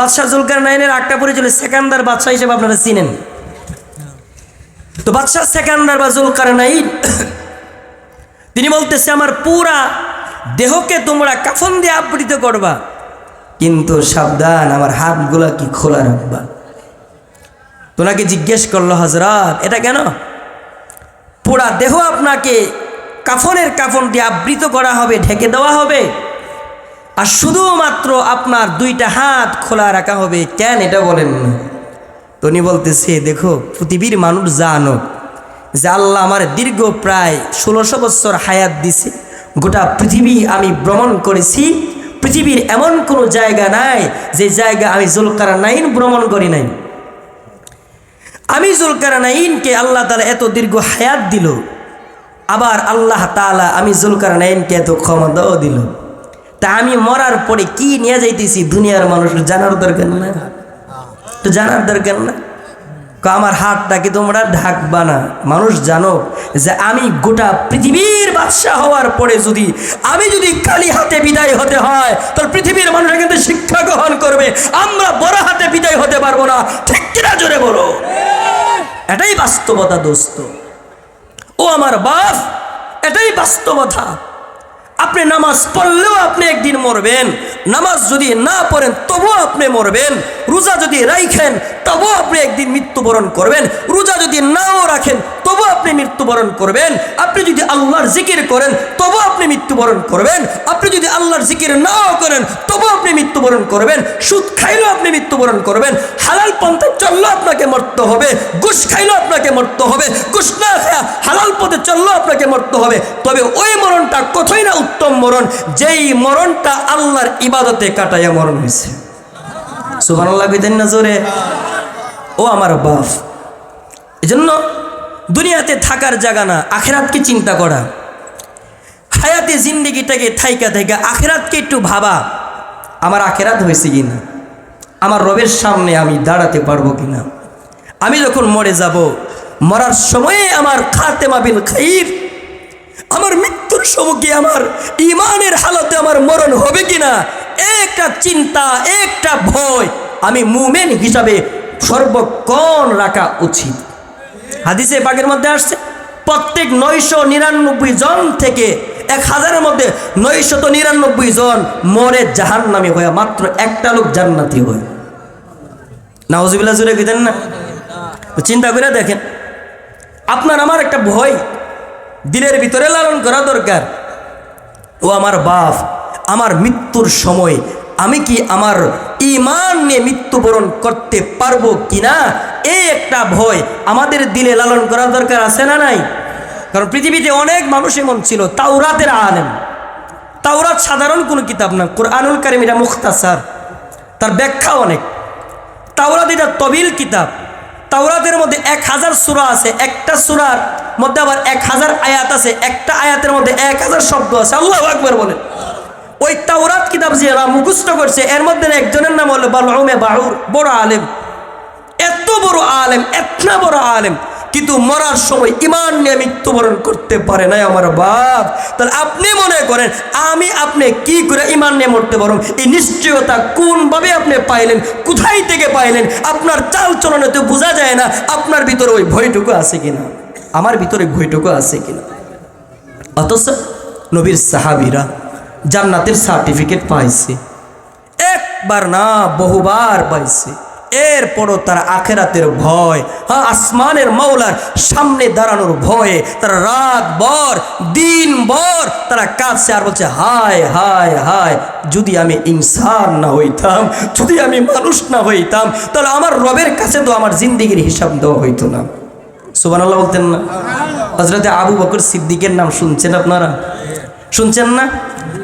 বাদশাহ জুলকার নাইনের আটটা পরিচয় সেকান্দার বাদশাহ হিসেবে আপনারা চিনেন। তো বাদশাহ সেকান্দার বা জুলকার নাইন, তিনি বলতেছে, আমার পুরা দেহকে তোমরা কাফন দিয়ে আবৃত করবা, কিন্তু সাবধান, আমার হাতগুলা কি খোলা রাখবা? তোনাকে জিজ্ঞেস করল হজরত এটা কেন? পুরা দেহ আপনাকে কাফনের কাফন দিয়ে আবৃত করা হবে, ঢেকে দেওয়া হবে আর শুধুমাত্র আপনার দুইটা হাত খোলা রাখা হবে, কেন এটা বলেন? না তো উনি বলতেছে, দেখো, পৃথিবীর মানুষ জানো যে আল্লাহ আমার দীর্ঘ প্রায় ষোলোশো বছর হায়াত দিছে, গোটা পৃথিবী আমি ভ্রমণ করেছি, পৃথিবীর এমন কোনো জায়গা নাই যে জায়গা আমি জুলকারা নাইন ভ্রমণ করি নাই। আমি জুলকারা নাইনকে আল্লাহ তালা এত দীর্ঘ হায়াত দিল, আবার আল্লাহ তালা আমি জুলকারা নাইনকে এত ক্ষমতাও দিল। তা আমি মরার পরে কি নিয়ে যাইতেছি? দুনিয়ার মানুষ, জানার দরকার না। তো জানার দরকার না। আমার হাতটাকে তোমরা ঢাকবা না। মানুষ জানো যে আমি গোটা পৃথিবীর বাদশাহ হওয়ার পরে যদি, আমি যদি কালি হাতে বিদায় হতে হয়, তাহলে পৃথিবীর মানুষ কিন্তু শিক্ষা গ্রহণ করবে। আমরা বড় হাতে বিদায় হতে পারব না। ঠিক কিনা জোরে বলো? এটাই বাস্তবতা, দোস্ত। ও আমার বাপ, এটাই বাস্তবতা। আপনি নামাজ পড়লেও আপনি একদিন মরবেন। নামাজ যদি না পড়েন, তবুও আপনি মরবেন। রোজা যদি রাইখেন, তবুও আপনি একদিন মৃত্যুবরণ করবেন। রোজা যদি নাও রাখেন তবু আপনি মৃত্যুবরণ করবেন। আপনি যদি আল্লাহর জিকির করেন, তবু আপনি মৃত্যুবরণ করবেন। আপনি যদি আল্লাহর জিকির নাও করেন, তবু আপনি মৃত্যুবরণ করবেন। সুদ খাইলেও আপনি মৃত্যুবরণ করবেন। হালাল পন্থে চললেও আপনাকে মরতে হবে। ঘুষ খাইলেও আপনাকে মরতে হবে। ঘুষ না খায়া হালাল পথে চললেও আপনাকে মরতে হবে। তবে ওই মরণটা কোথায় না উত্তম মরণ, যেই মরণটা আল্লাহর ইবাদতে কাটাইয়া মরণ হয়েছে। সুবান লাগবেন না জোরে? ও আমার বাপ। এজন্য দুনিয়াতে থাকার জায়গা না, আখেরাতকে চিন্তা করা। হায়াতে জিন্দিগিটাকে থাইকা থাইকা আখেরাতকে একটু ভাবা, আমার আখেরাত হয়েছে কিনা? আমার রবের সামনে আমি দাঁড়াতে পারব কিনা? আমি যখন মরে যাব, মরার সময়ে আমার খাতেমা বিল খাইর, আমার মৃত্যুর সমুখে আমার ইমানের হালতে আমার মরণ হবে কিনা? একটা চিন্তা, একটা ভয় আমি মুমেন হিসাবে সর্বক্ষণ রাখা উচিত। হাদিসে পাকের মধ্যে আসছে, প্রত্যেক নয়শো নিরানব্বই জন থেকে এক হাজারের মধ্যে নয়শত নিরানব্বই জন মরে জাহান নামে হয়ে, মাত্র একটা লোক জান্নাতি হয়। নাওজিবিল্লা জুড়ে গেছেন না? চিন্তা করে দেখেন, আপনার আমার একটা ভয়, দিলের ভিতরে লালন করা দরকার। ও আমার বাপ, আমার মৃত্যুর সময় আমি কি আমার ইমান নিয়ে মৃত্যুবরণ করতে পারব কিনা? এই একটা ভয় আমাদের দিলে লালন করার দরকার আছে না নাই? কারণ পৃথিবীতে অনেক মানুষ এমন ছিল, তাওরাতের আলেম। তাওরাত সাধারণ কোনো কিতাব না, কোরআনুল কারিম এটা মুখতাসার। তার ব্যাখ্যা অনেক। তাওরাত এটা তবিল কিতাব। তাওরাতের মধ্যে এক হাজার সুরা আছে, একটা সুরার মধ্যে আবার এক হাজার আয়াত আছে, একটা আয়াতের মধ্যে এক হাজার শব্দ আছে। আল্লাহ আকবর বলে ওই তাওরাত কিতাব যে মুখস্থ করছে, এর মধ্যে একজনের নাম হলো বালুমে বাহুর বড় আলেম। এত বড় আলেম এত বড় আলেম, কিন্তু মরার সময় ইমান নিয়ে মৃত্যুবরণ করতে পারে নাই আমার বাপ। তাহলে আপনি মনে করেন, আমি আপনি কি করে ইমান নিয়ে মরতে পারব? এই নিশ্চয়তা কোনভাবে আপনি পাইলেন, কোথায় থেকে পাইলেন? আপনার চাল চলনে তো বোঝা যায় না, আপনার ভিতরে ওই ভয়টুকু আছে কিনা? আমার ভিতরে ভয়টুকু আছে কিনা? অথচ নবীর সাহাবিরা জান্নাতের সার্টিফিকেট পাইছে। একবার না, বহুবার পাইছে। এরপরও তারা আখেরাতের ভয় হ্যাঁ আসমানের মাওলার সামনে দাঁড়ানোর ভয়ে তারা রাত বর দিন বর তারা কাঁদছে আর বলছে, হায় হায় হায়, যদি আমি ইনসান না হইতাম, যদি আমি মানুষ না হইতাম, তাহলে আমার রবের কাছে তো আমার জিন্দিগির হিসাব দেওয়া হইতো না। সুবান আল্লাহ বলতেন না। হজরতে আবু বকর সিদ্দিকের নাম শুনছেন আপনারা? শুনছেন না?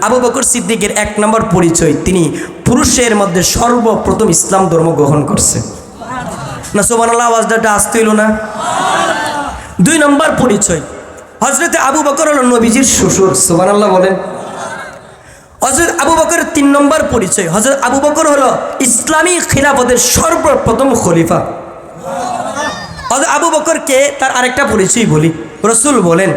আবু বকর সিদ্দিকের এক নম্বর পরিচয়, তিনি পুরুষের মধ্যে সর্বপ্রথম ইসলাম ধর্ম গ্রহণ করছে। না সোমান আল্লাহ আওয়াজটা আসতে হইল না? দুই নম্বর পরিচয় হজরতে আবু বকর হল নবীজির শ্বশুর সোমান আল্লাহ বলেন। হজরত আবু বকরের তিন নম্বর পরিচয় হজরত আবু বকর হলো ইসলামী খিলাফতের সর্বপ্রথম খলিফা। হজরত আবু বকরকে তার আরেকটা পরিচয় বলি, রসুল বলেন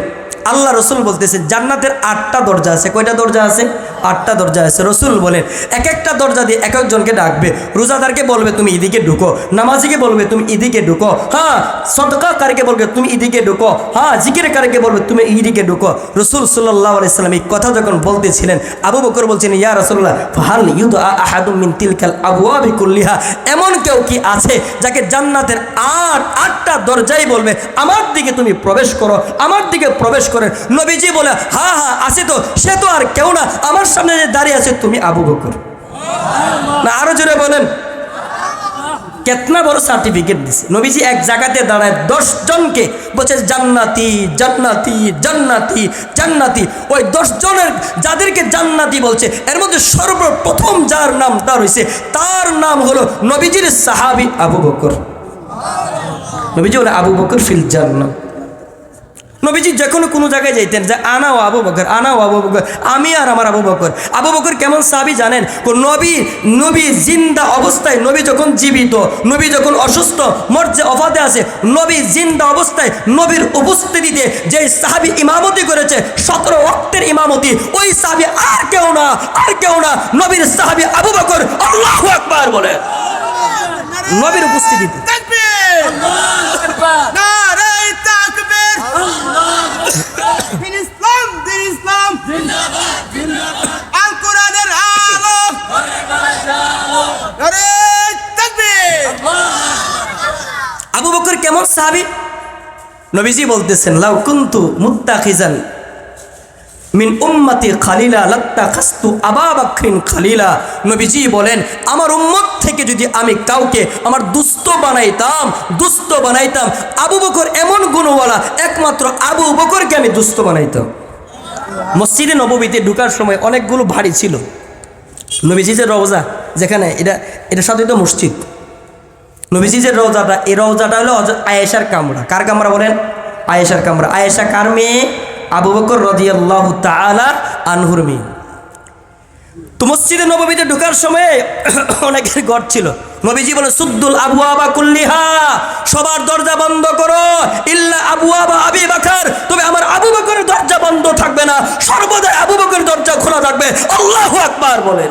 আল্লাহ রসুল বলতেছে, জান্নাতের আটটা দরজা আছে। কয়টা দরজা আছে? আটটা দরজা আছে। রসুল বলেন এক একটা দরজা দিয়ে এক একজনকে ডাকবে, রোজাদারকে বলবে, তুমি এদিকে ঢুকো। নামাজিকে বলবে, তুমি এদিকে ঢুকো। হ্যাঁ সদকাকারীকে বলবে, তুমি এদিকে ঢুকো। হ্যাঁ জিকিরকারীকে বলবে, তুমি এইদিকে ঢুকো। রসুল সাল্লাহ আলাইসাল্লাম এই কথা যখন বলতেছিলেন, আবু বকর বলছেন, ইয়া রসুল্লাহ ফাহাল তিলকাল আবুয়াবি কুল্লিহা? এমন কেউ কি আছে যাকে জান্নাতের আট, আটটা দরজাই বলবে, আমার দিকে তুমি প্রবেশ করো, আমার দিকে প্রবেশ করে নবীজি বলে, হা হা, আছে তো, সে তো আর কেউ না, আমার সামনে যে দাঁড়িয়ে আছে, তুমি আবু বকর। না, আরও জোরে বলেন। কেতনা বড় সার্টিফিকেট দিছে। নবীজি এক জায়গাতে দাঁড়ায় জনকে বলছে, জান্নাতি জান্নাতি জান্নাতি জান্নাতি। ওই জনের যাদেরকে জান্নাতি বলছে, এর মধ্যে সর্বপ্রথম যার নাম তার হয়েছে তার নাম হলো নবীজির সাহাবি আবু বকর। নবীজি বলে, আবু বকর ফিল জান্নাত নবীজি যে কোনো কোনো জায়গায় যাইতেন যে আনাও আবু বকর আনাও আবু বকর আমি আর আমার আবু বকর। আবু বকর কেমন সাবি জানেন? নবী নবী জিন্দা অবস্থায় নবী যখন জীবিত নবী যখন অসুস্থ মর্যে অফাতে আছে নবী জিন্দা অবস্থায় নবীর উপস্থিতিতে যে সাহাবি ইমামতি করেছে সতেরো অক্টের ইমামতি ওই সাহাবি আর কেউ না আর কেউ না নবীর সাহাবি আবু বকর আল্লাহ আকবার বলে। নবীর উপস্থিতিতে। কেমন সাহাবি? নবীজি বলতেছেন, লাউ কুন্তু মুত্তাখিজান মিন উম্মতি খালিলা লাত্তা খাস্তু আবা বাকরিন খালিলা। নবীজি বলেন, আমার উম্মত থেকে যদি আমি কাউকে আমার দুস্থ বানাইতাম দুস্থ বানাইতাম, আবু বকর এমন গুণওয়ালা, একমাত্র আবু বকরকে আমি দুস্থ বানাইতাম। মসজিদে নববীতে ঢুকার সময় অনেকগুলো ভারী ছিল। নবীজি যে রওজা, যেখানে এটা এটা সাথে তো মসজিদ। নবীজি যে রওজাটা এই রোজাটা হলো আয়েশার কামরা। কার কামরা বলেন? আয়েশার কামরা। আয়েশা কার মেয়ে? আবু বকর রদিয়াল্লাহ তাআলা আনহুর মেয়ে। তো মসজিদে নবীতে ঢোকার সময় অনেকের ঘর ছিল। নবীজি বলে, সুদ্দুল আবু আবা কুল্লিহা, সবার দরজা বন্ধ করো। ইল্লা আবু আবা আবি বাকার। তবে আমার আবু বকরের দরজা বন্ধ থাকবে না। সর্বদাই আবু বকরের দরজা খোলা থাকবে। আল্লাহু আকবার বলেন।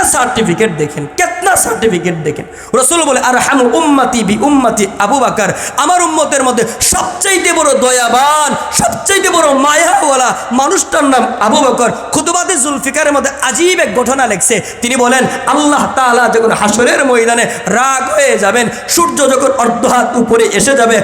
কেতনা সার্টিফিকেট দেখেন, কেতনা সার্টিফিকেট দেখেন। রসুল বলে আর হামু উম্মাতি বি উম্মাতি আবু বাকার। আমার উম্মতের মধ্যে সবচাইতে বড় দয়াবান, সবচাইতে বড় মায়াওয়ালা মানুষটার নাম আবু বকর। খুতুবাদে জুলফিকারের মধ্যে আজীব এক ঘটনা লেখছে। তিনি বলেন, আল্লাহ তাআলা যখন হাসরের ময়দানে রাগ হয়ে যাবেন, সূর্য যখন অর্ধহাত উপরে এসে যাবে,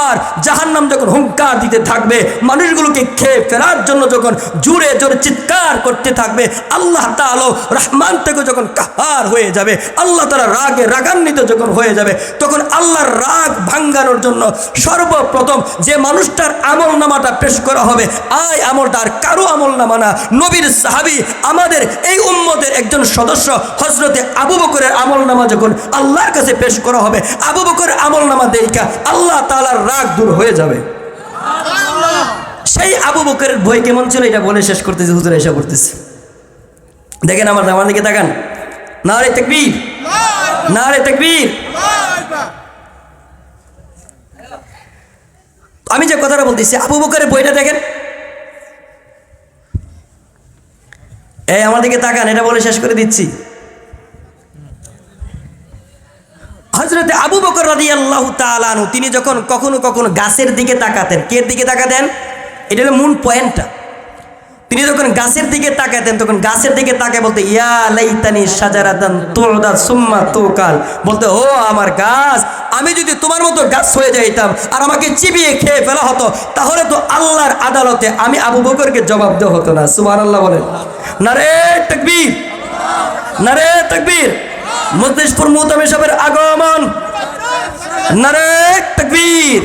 আর জাহান্নাম যখন হুঙ্কার দিতে থাকবে, মানুষগুলোকে খেয়ে ফেরার জন্য যখন জুড়ে জোরে চিৎকার করতে থাকবে, আল্লাহ তাআলা রহমান থেকে যখন কাহার হয়ে যাবে আল্লাহ তারা রাগে রাগান্বিত যখন হয়ে যাবে তখন আল্লাহর রাগ ভাঙ্গানোর জন্য সর্বপ্রথম যে মানুষটার আমল নামাটা পেশ করা হবে আয় আমলটা আর কারও আমল নামা না। নবীর সাহাবি আমাদের এই উম্মতের একজন সদস্য হজরতে আবু বকরের আমল নামা যখন আল্লাহর কাছে পেশ করা হবে আবু বকরের আমল নামা দেখা আল্লাহ তালার রাগ দূর হয়ে যাবে। সেই আবু বকরের ভয় কেমন ছিল এটা বলে শেষ করতেছে হুজুর এসে করতেছে দেখেন আমার আমার দিকে তাকান। না রে তকবীর না রে তকবীর। আমি যে কথাটা বলতেছি আবু বকরের বইটা দেখেন। এই আমার দিকে তাকান এটা বলে শেষ করে দিচ্ছি। হজরতে আবু বকর রাদি আল্লাহ তালানু তিনি যখন কখনো কখনো গাছের দিকে তাকাতেন কে দিকে তাকাতেন? এটা হলো মূল পয়েন্টটা তিনি যখন গাছের দিকে তাকাতেন, তখন গাছের দিকে তাকায় বলতে, ইয়া লাইতানি সাজারাতান তোরদা সুম্মা তোকাল। বলতে, ও আমার গাছ, আমি যদি তোমার মতো গাছ হয়ে যাইতাম আর আমাকে চিবিয়ে খেয়ে ফেলা হতো, তাহলে তো আল্লাহর আদালতে আমি আবু বকরকে জবাব দেওয়া হতো না। সুবাহ আল্লাহ বলেন। না রে তকবীর না রে তকবীর। মজলিশপুর মুহতামে সাহেবের আগমন। না রে তকবীর।